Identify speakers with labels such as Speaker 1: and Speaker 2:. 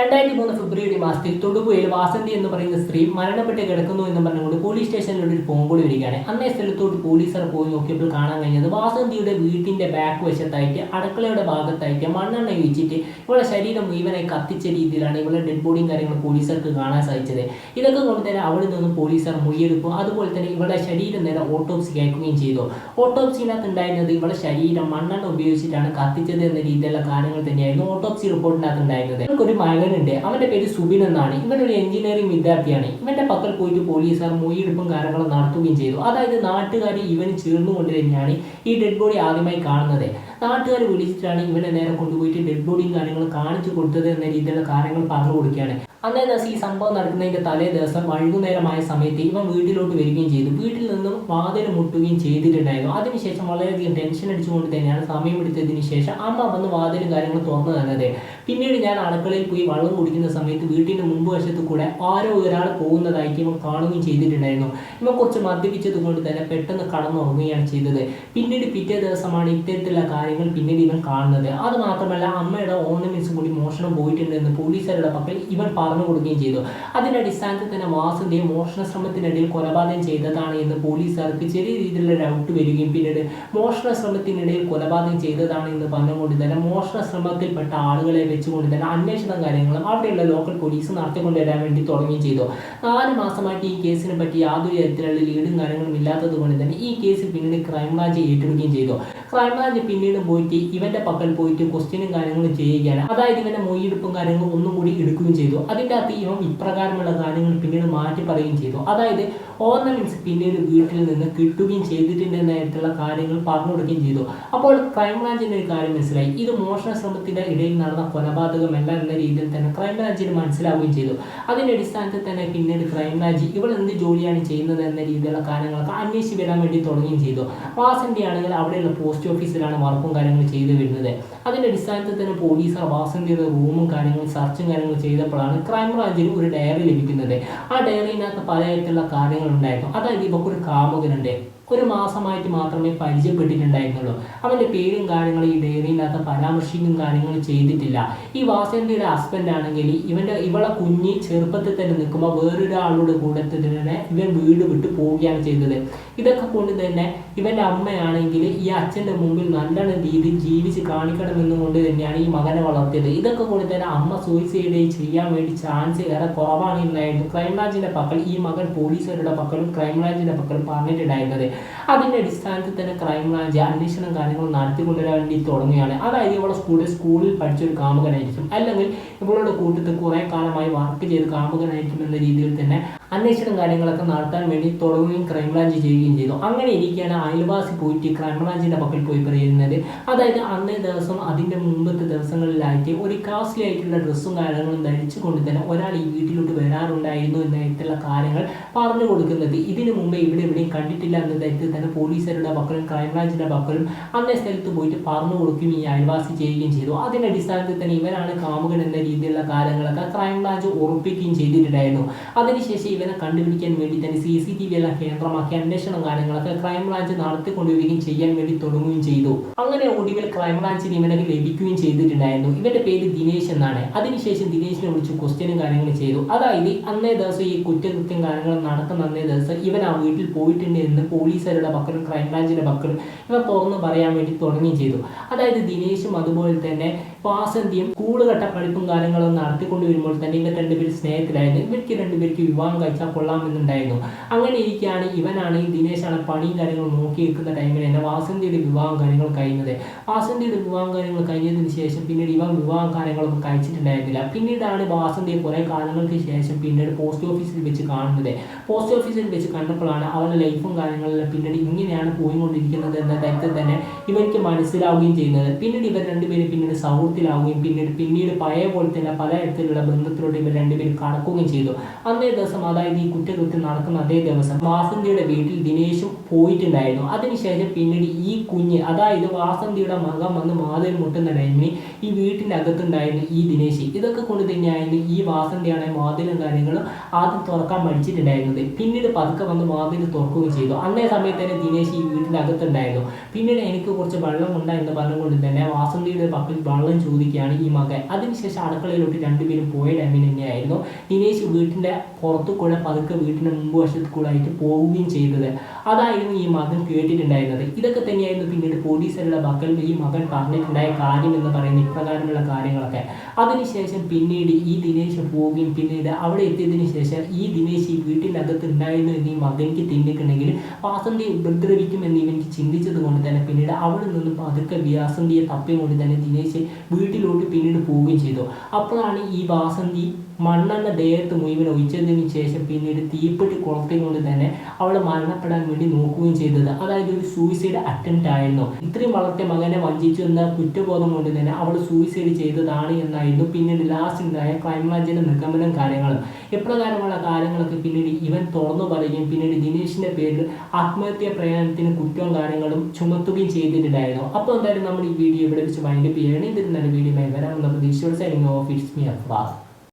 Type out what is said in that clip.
Speaker 1: രണ്ടായിരത്തി മൂന്ന് ഫെബ്രുവരി മാസത്തിൽ തൊടുപുഴയിൽ വാസന്തി എന്ന് പറയുന്ന സ്ത്രീ മരണപ്പെട്ട് കിടക്കുന്നു എന്ന് പറഞ്ഞുകൊണ്ട് പോലീസ് സ്റ്റേഷനിലൂടെ ഒരു ഫോൺ വരികയാണ്. അന്നേ സ്ഥലത്തോട്ട് പോലീസർ പോയി നോക്കിയപ്പോൾ കാണാൻ കഴിഞ്ഞത് വാസന്തിയുടെ വീട്ടിന്റെ ബാക്ക് വശത്തായിട്ട് അടുക്കളയുടെ ഭാഗത്തായിട്ട് മണ്ണെണ്ണ ഒഴിച്ചിട്ട് ഇവളുടെ ശരീരം മുഴുവനായി കത്തിച്ച രീതിയിലാണ് ഇവളുടെ ഡെഡ് ബോഡിയും കാര്യങ്ങളും പോലീസർക്ക് കാണാൻ സാധിച്ചത്. ഇതൊക്കെ കൊണ്ട് തന്നെ അവിടെ നിന്ന് പോലീസർ മൊഴിയെടുക്കും അതുപോലെ തന്നെ ഇവളുടെ ശരീരം നേരെ ഓട്ടോപ്സി അയക്കുകയും ചെയ്തു. ഓട്ടോപ്സിനകത്ത് ഉണ്ടായിരുന്നത് ഇവളുടെ ശരീരം മണ്ണെണ്ണ ഉപയോഗിച്ചിട്ടാണ് കത്തിച്ചത് എന്ന രീതിയിലുള്ള കാര്യങ്ങൾ തന്നെയായിരുന്നു ഓട്ടോപ്സി റിപ്പോർട്ടിനകത്ത് ഉണ്ടായിരുന്നത്. ഒരു ഒരു മകനുണ്ട് അവന്റെ പേര് സുബിൻ എന്നാണ്. ഇവൻ ഒരു എഞ്ചിനീയറിംഗ് വിദ്യാർത്ഥിയാണ്. ഇവന്റെ പക്കൽ പോയിട്ട് പോലീസുകാർ മൊഴിയെടുപ്പും കാര്യങ്ങളും നടത്തുകയും ചെയ്തു. അതായത് നാട്ടുകാർ ഇവന് ചേർന്നുകൊണ്ട് തന്നെയാണ് ഈ ഡെഡ് ബോഡി ആദ്യമായി കാണുന്നത്. നാട്ടുകാർ വിളിച്ചിട്ടാണ് ഇവനെ നേരെ കൊണ്ടുപോയിട്ട് ഡെഡ് ബോഡിയും കാര്യങ്ങളും കാണിച്ചു കൊടുത്തത് എന്ന രീതിയിലുള്ള കാര്യങ്ങൾ പറഞ്ഞു കൊടുക്കുകയാണ്. അന്നേ ദിവസം ഈ സംഭവം നടക്കുന്നതിന്റെ തലേ ദിവസം വൈകുന്നേരമായ സമയത്ത് ഇവൻ വീട്ടിലോട്ട് വരികയും ചെയ്തു. വീട്ടിൽ നിന്നും വാതിൽ മുട്ടുകയും ചെയ്തിട്ടുണ്ടായിരുന്നു. അതിനുശേഷം വളരെയധികം ടെൻഷൻ അടിച്ചുകൊണ്ട് തന്നെയാണ് സമയം എടുത്തതിന് ശേഷം അമ്മ വന്ന് വാതിലും കാര്യങ്ങളും തുറന്നു തന്നത്. പിന്നീട് ഞാൻ അടുക്കളയിൽ പോയി വെള്ളം കുടിക്കുന്ന സമയത്ത് വീട്ടിന്റെ മുമ്പ് വശത്ത് കൂടെ ആരോ ഒരാൾ പോകുന്നതായിട്ട് ഇവൻ കാണുകയും ചെയ്തിട്ടുണ്ടായിരുന്നു. ഇവൻ കുറച്ച് മദ്യപിച്ചത് കൊണ്ട് തന്നെ പെട്ടെന്ന് കടന്നുറങ്ങുകയാണ് ചെയ്തത്. പിന്നീട് പിറ്റേ ദിവസമാണ് ഇത്തരത്തിലുള്ള കാര്യങ്ങൾ പിന്നീട് ഇവൻ കാണുന്നത്. അത് മാത്രമല്ല അമ്മയുടെ ഓർണമെന്റ്സ് കൂടി മോഷണം പോയിട്ടുണ്ടെന്ന് പോലീസുകാരുടെ പക്കൽ ഇവൻ പറഞ്ഞു കൊടുക്കുകയും ചെയ്തു. അതിന്റെ അടിസ്ഥാനത്തിൽ തന്നെ വാസുദേവ് മോഷണ ശ്രമത്തിനിടയിൽ കൊലപാതകം ചെയ്തതാണ് എന്ന് പോലീസുകാർക്ക് ചെറിയ രീതിയിലുള്ള ഡൗട്ട് വരികയും പിന്നീട് മോഷണ ശ്രമത്തിനിടയിൽ കൊലപാതകം ചെയ്തതാണ് എന്ന് പറഞ്ഞുകൊണ്ട് തന്നെ മോഷണ ശ്രമത്തിൽപ്പെട്ട ആളുകളെ വെച്ചുകൊണ്ട് തന്നെ അന്വേഷണ കാര്യങ്ങളും അവിടെയുള്ള ലോക്കൽ പോലീസ് നടത്തിക്കൊണ്ടുവരാൻ വേണ്ടി തുടങ്ങുകയും ചെയ്തു. നാല് മാസമായിട്ട് ഈ കേസിനെ പറ്റി യാതൊരു തരത്തിലുള്ള ലീഡും കാര്യങ്ങളും ഇല്ലാത്തത് കൊണ്ട് തന്നെ ഈ കേസ് പിന്നീട് ക്രൈംബ്രാഞ്ച് ഏറ്റെടുക്കുകയും ചെയ്തു. ക്രൈംബ്രാഞ്ച് പിന്നീട് പോയിട്ട് ഇവന്റെ പക്കൽ പോയിട്ട് ക്വസ്റ്റ്യനും കാര്യങ്ങളും ചെയ്യുകയാണ്. അതായത് ഇവന്റെ മൊഴിയെടുപ്പും കാര്യങ്ങളും ഒന്നും കൂടി എടുക്കുകയും ചെയ്തു. അതിന്റെ അകത്ത് ഇവൻ ഇപ്രകാരമുള്ള കാര്യങ്ങൾ പിന്നീട് മാറ്റി പറയുകയും ചെയ്തു. അതായത് ഓർണമെന്റ്സ് പിന്നീട് വീട്ടിൽ നിന്ന് കിട്ടുകയും ചെയ്തിട്ടുണ്ട് എന്ന കാര്യങ്ങൾ പറഞ്ഞു കൊടുക്കുകയും ചെയ്തു. അപ്പോൾ ക്രൈംബ്രാഞ്ചിന്റെ ഒരു കാര്യം മനസ്സിലായി. ഇത് മോഷണ ശ്രമത്തിന്റെ ഇടയിൽ നടന്ന കൊലപാതകമല്ല എന്ന രീതിയിൽ തന്നെ ക്രൈംബ്രാഞ്ചിന് മനസ്സിലാവുകയും ചെയ്തു. അതിന്റെ അടിസ്ഥാനത്തിൽ തന്നെ പിന്നീട് ക്രൈംബ്രാഞ്ച് ഇവൾ എന്ത് ജോലിയാണ് ചെയ്യുന്നത് എന്ന രീതിയിലുള്ള കാര്യങ്ങളൊക്കെ അന്വേഷിച്ച് വരാൻ വേണ്ടി തുടങ്ങുകയും ചെയ്തു. വാസന്റെ ആണെങ്കിൽ അവിടെയുള്ള പോസ്റ്റ് ഓഫീസിലാണ് വർക്കും കാര്യങ്ങളും ചെയ്തു വരുന്നത്. അതിന്റെ അടിസ്ഥാനത്തിൽ തന്നെ പോലീസ് വാസന്തിയുടെ റൂമും കാര്യങ്ങളും സെർച്ചും കാര്യങ്ങളും ചെയ്തപ്പോഴാണ് ക്രൈംബ്രാഞ്ചിന് ഒരു ഡയറി ലഭിക്കുന്നത്. ആ ഡയറിനകത്ത് പലതരത്തിലുള്ള കാര്യങ്ങളുണ്ടായിരുന്നു അതായത് ഇവക്കൊരു കാമുകനുണ്ട്. ഒരു മാസമായിട്ട് മാത്രമേ പരിചയപ്പെട്ടിട്ടുണ്ടായിരുന്നുള്ളൂ. അവന്റെ പേരും കാര്യങ്ങളും ഈ ഡയറിയിനകത്ത് പരാമർശിക്കും കാര്യങ്ങളും ചെയ്തിട്ടില്ല. ഈ വാസന്തിയുടെ ഹസ്ബൻഡ് ആണെങ്കിൽ ഇവന്റെ ഇവളെ കുഞ്ഞി ചെറുപ്പത്തിൽ തന്നെ നിൽക്കുമ്പോൾ വേറൊരാളുടെ കൂടെ തന്നെ ഇവൻ വീട് വിട്ട് പോവുകയാണ് ചെയ്തത്. ഇതൊക്കെ കൊണ്ട് തന്നെ ഇവന്റെ അമ്മയാണെങ്കിൽ ഈ അച്ഛന്റെ മുമ്പിൽ നല്ല രീതിയിൽ ജീവിച്ച് കാണിക്കണമെന്നും കൊണ്ട് തന്നെയാണ് ഈ മകനെ വളർത്തിയത്. ഇതൊക്കെ കൊണ്ട് തന്നെ അമ്മ സൂയിസൈഡ് ചെയ്യാൻ വേണ്ടി ചാൻസ് ഏറെ കുറവാണ് ഉണ്ടായിരുന്നു ക്രൈംബ്രാഞ്ചിന്റെ പക്കൽ ഈ മകൻ പോലീസുകാരുടെ പക്കലും ക്രൈംബ്രാഞ്ചിന്റെ പക്കലും പറഞ്ഞിട്ടുണ്ടായിരുന്നത്. അതിന്റെ അടിസ്ഥാനത്തിൽ തന്നെ ക്രൈംബ്രാഞ്ച് അന്വേഷണം കാര്യങ്ങൾ നടത്തിക്കൊണ്ടുവരാൻ വേണ്ടി തുടങ്ങുകയാണ്. അതായത് ഇവളെ സ്കൂളിൽ സ്കൂളിൽ പഠിച്ചൊരു കാമുകനായിരിക്കും. അല്ലെങ്കിൽ ഇവളുടെ കൂട്ടത്തിൽ കുറെ കാലമായി വർക്ക് ചെയ്ത് കാമുകനായിരിക്കും എന്ന രീതിയിൽ തന്നെ അന്വേഷണം കാര്യങ്ങളൊക്കെ നടത്താൻ വേണ്ടി തുടങ്ങുകയും ക്രൈംബ്രാഞ്ച് ചെയ്യുകയും ചെയ്തു. അങ്ങനെ ഇരിക്കുകയാണ് അയൽവാസി പോയിട്ട് ക്രൈംബ്രാഞ്ചിന്റെ പക്കൽ പോയി പറയുന്നത്. അതായത് അന്നേ ദിവസം അതിന്റെ മുമ്പത്തെ ദിവസങ്ങളിലായിട്ട് ഒരു കാസ്റ്റ്ലി ആയിട്ടുള്ള ഡ്രസ്സും കാര്യങ്ങളും ധരിച്ചുകൊണ്ട് തന്നെ ഒരാൾ ഈ വീട്ടിലോട്ട് വരാറുണ്ടായിരുന്നു എന്ന തരത്തിലുള്ള കാര്യങ്ങൾ പറഞ്ഞു കൊടുക്കുന്നത്. ഇതിനു മുമ്പ് ഇവിടെ എവിടെയും കണ്ടിട്ടില്ല എന്ന തരത്തിൽ തന്നെ പോലീസുകാരുടെ പക്കലും ക്രൈംബ്രാഞ്ചിന്റെ പക്കലും അന്നേ സ്ഥലത്ത് പോയിട്ട് പറഞ്ഞു കൊടുക്കുകയും ഈ അയൽവാസി ചെയ്യുകയും ചെയ്തു. അതിന്റെ അടിസ്ഥാനത്തിൽ തന്നെ ഇവരാണ് കാമുകൻ എന്ന രീതിയിലുള്ള കാര്യങ്ങളൊക്കെ ക്രൈംബ്രാഞ്ച് ഉറപ്പിക്കുകയും ചെയ്തിട്ടുണ്ടായിരുന്നു. അതിനുശേഷം ഇവനെ കണ്ടുപിടിക്കാൻ വേണ്ടി തന്നെ സി സി ടി വി എല്ലാം കേന്ദ്രമാക്കി അന്വേഷണം കാര്യങ്ങളൊക്കെ ക്രൈംബ്രാഞ്ച് നടത്തിക്കൊണ്ടുവരികയും ചെയ്യാൻ വേണ്ടി തുടങ്ങുകയും ചെയ്തു. അങ്ങനെ ഒടുവിൽ ക്രൈംബ്രാഞ്ചിന് ഇവനെ ലഭിക്കുകയും ചെയ്തിട്ടുണ്ടായിരുന്നു. ഇവരുടെ പേര് ദിനേശ് എന്നാണ്. അതിനുശേഷം ദിനേശിനെ വിളിച്ച് ക്വസ്റ്റ്യനും കാര്യങ്ങളും ചെയ്തു. അതായത് അന്നേ ദിവസം ഈ കുറ്റകൃത്യം കാര്യങ്ങൾ നടക്കുന്ന അന്നേ ദിവസം ഇവൻ ആ വീട്ടിൽ പോയിട്ടുണ്ട് എന്ന് പോലീസുകാരുടെ പക്കലും ക്രൈംബ്രാഞ്ചിന്റെ പക്കലും ഇവ തുറന്ന് പറയാൻ വേണ്ടി തുടങ്ങുകയും ചെയ്തു. അതായത് ദിനേശും അതുപോലെ തന്നെ വാസന്തിയും കൂടുകെട്ട പഠിപ്പും കാര്യങ്ങളും നടത്തിക്കൊണ്ട് വരുമ്പോൾ തന്നെ ഇവർ രണ്ടുപേരും സ്നേഹത്തിലായിരുന്നു. ഇവർക്ക് രണ്ടുപേർക്ക് വിവാഹം കഴിച്ചാൽ കൊള്ളാമെന്നുണ്ടായിരുന്നു. അങ്ങനെ ഇരിക്കുകയാണ് ഇവനാണ് ഈ ദിനേശാണ് പണിയും കാര്യങ്ങളും നോക്കി നിൽക്കുന്ന ടൈമിൽ തന്നെ വാസന്തിയുടെ വിവാഹം കാര്യങ്ങൾ കഴിയുന്നത് വാസന്തിയുടെ വിവാഹം കാര്യങ്ങൾ കഴിഞ്ഞതിന് ശേഷം പിന്നീട് ഇവ വിവാഹം കാര്യങ്ങളൊന്നും കഴിച്ചിട്ടുണ്ടായിരുന്നില്ല. പിന്നീടാണ് വാസന്തിയെ കുറേ കാലങ്ങൾക്ക് ശേഷം പിന്നീട് പോസ്റ്റ് ഓഫീസിൽ വെച്ച് കാണുന്നത്. പോസ്റ്റ് ഓഫീസിൽ വെച്ച് കണ്ടപ്പോഴാണ് അവരുടെ ലൈഫും കാര്യങ്ങളെല്ലാം പിന്നീട് ഇങ്ങനെയാണ് പോയിക്കൊണ്ടിരിക്കുന്നത് എന്ന തരത്തിൽ തന്നെ ഇവർക്ക് മനസ്സിലാവുകയും ചെയ്യുന്നത്. പിന്നീട് ഇവർ രണ്ടുപേരും പിന്നീട് സൗഹൃദത്തിലാവുകയും പിന്നീട് പിന്നീട് പഴയ പോലെ തന്നെ പലതരത്തിലുള്ള ബന്ധത്തിലൂടെ ഇവർ രണ്ടുപേരും കടക്കുകയും ചെയ്തു. അന്നേ ദിവസം അതായത് ഈ കുറ്റകൃത്യം നടക്കുന്ന അതേ ദിവസം വാസന്തിയുടെ വീട്ടിൽ ദിനേശും പോയിട്ടുണ്ടായിരുന്നു. അതിനുശേഷം പിന്നീട് ഈ കുഞ്ഞ് അതായത് വാസന്തിയുടെ മകൻ വന്ന് മാതിരി മുട്ടുന്ന ടൈമിന് ഈ വീട്ടിന്റെ അകത്തുണ്ടായിരുന്നു ഈ ദിനേശ് ഇതൊക്കെ കൊണ്ട് തന്നെയായിരുന്നു ഈ വാസന്തിയാണ് മാതിലും കാര്യങ്ങളും ആദ്യം തുറക്കാൻ മടിച്ചിട്ടുണ്ടായിരുന്നത്. പിന്നീട് പതുക്കെ വന്ന് മാതിരി തുറക്കുകയും ചെയ്തു. അന്നേ സമയത്ത് തന്നെ ദിനേശ് ഈ വീടിന്റെ അകത്തുണ്ടായിരുന്നു. പിന്നീട് എനിക്ക് കുറച്ച് വെള്ളം ഉണ്ട എന്ന് പറഞ്ഞുകൊണ്ട് തന്നെ വാസന്തിയുടെ പക്കൽ വെള്ളം ചോദിക്കുകയാണ് ഈ മകൻ. അതിനുശേഷം അടുക്കളയിലോട്ട് രണ്ടുപേരും പോയ ടൈമിൽ തന്നെയായിരുന്നു ദിനേശ് വീട്ടിന്റെ പുറത്തു കൂടെ പതുക്കെ വീട്ടിന്റെ മുമ്പ് വശത്ത് കൂടെ ആയിട്ട് പോവുകയും ചെയ്തത്. അതായിരുന്നു ഈ മകൻ കേട്ടിട്ടുണ്ടായിരുന്നത്. ഇതൊക്കെ തന്നെയായിരുന്നു പിന്നീട് പോലീസുകളുടെ പക്കൽ ഈ മകൻ പറഞ്ഞിട്ടുണ്ടായ കാര്യം എന്ന് പറയുന്ന ഇപ്രകാരമുള്ള കാര്യങ്ങളൊക്കെ. അതിനുശേഷം പിന്നീട് ഈ ദിനേശ് പോവുകയും പിന്നീട് അവിടെ എത്തിയതിനു ശേഷം ഈ ദിനേശ് ഈ വീട്ടിനകത്ത് ഉണ്ടായിരുന്നു എന്ന് ഈ മകനിക്ക് തിന്നിട്ടുണ്ടെങ്കിൽ വാസന്തിയെ ഉപദ്രവിക്കും എന്ന് ഇവനിക്ക് ചിന്തിച്ചത് കൊണ്ട് തന്നെ പിന്നീട് അവിടെ നിന്നും പതുക്കെ വ്യാസന്തിയെ തപ്പിക്കൊണ്ട് കൊണ്ട് തന്നെ ദിനേശ് വീട്ടിലോട്ട് പിന്നീട് പോവുകയും ചെയ്തു. അപ്പോഴാണ് ഈ വാസന്തി മണ്ണെണ്ണ ദേഹത്ത് മുഴുവൻ ഒഴിച്ചതിന് ശേഷം പിന്നീട് തീപ്പെട്ടി കൊളുത്തിക്കൊണ്ട് തന്നെ അവൾ മരണപ്പെടാൻ വേണ്ടി നോക്കുകയും ചെയ്തത്. അതായത് ഒരു സൂയിസൈഡ് അറ്റംപ്റ്റ് ആയിരുന്നു. ഇത്രയും വളർത്തിയ മകനെ വഞ്ചിച്ചു എന്ന കുറ്റബോധം കൊണ്ട് തന്നെ അവൾ സൂയിസൈഡ് ചെയ്തതാണ് എന്നായിരുന്നു പിന്നീട് ലാസ്റ്റ് ഉണ്ടായ ക്രൈംബ്രാഞ്ചിന്റെ നിഗമനം കാര്യങ്ങളും. എപ്രകാരമുള്ള കാര്യങ്ങളൊക്കെ പിന്നീട് ഇവൻ തുറന്നു പറയുകയും പിന്നീട് ദിനേശിന്റെ പേരിൽ ആത്മഹത്യാ പ്രയാണത്തിന് കുറ്റവും കാര്യങ്ങളും ചുമത്തുകയും ചെയ്തിട്ടുണ്ടായിരുന്നു. അപ്പോൾ എന്തായാലും നമ്മൾ ഈ വീഡിയോ ഇവിടെ വെച്ച് വൈൻഡപ്പ് ചെയ്യണം. വീഡിയോ വരാമെന്ന പ്രതീക്ഷയോടെ സൈനിങ് ഓഫ്